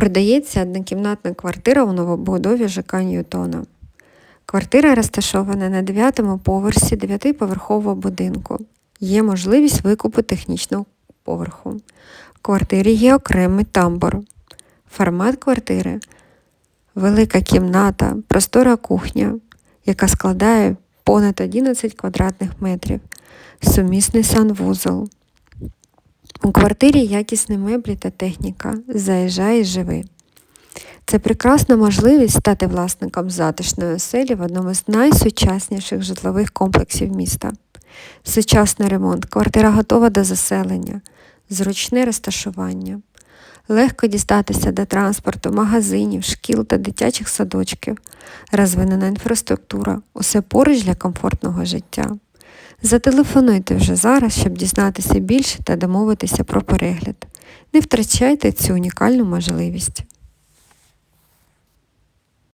Продається однокімнатна квартира у новобудові ЖК Ньютона. Квартира розташована на 9-му поверсі 9-поверхового будинку. Є можливість викупу технічного поверху. В квартирі є окремий тамбур. Формат квартири велика кімната, простора кухня, яка складає понад 11 квадратних метрів, сумісний санвузол. У квартирі якісні меблі та техніка. Заїжджай і живи. Це прекрасна можливість стати власником затишної оселі в одному з найсучасніших житлових комплексів міста. Сучасний ремонт, квартира готова до заселення, зручне розташування. Легко дістатися до транспорту, магазинів, шкіл та дитячих садочків, розвинена інфраструктура, усе поруч для комфортного життя. Зателефонуйте вже зараз, щоб дізнатися більше та домовитися про перегляд. Не втрачайте цю унікальну можливість.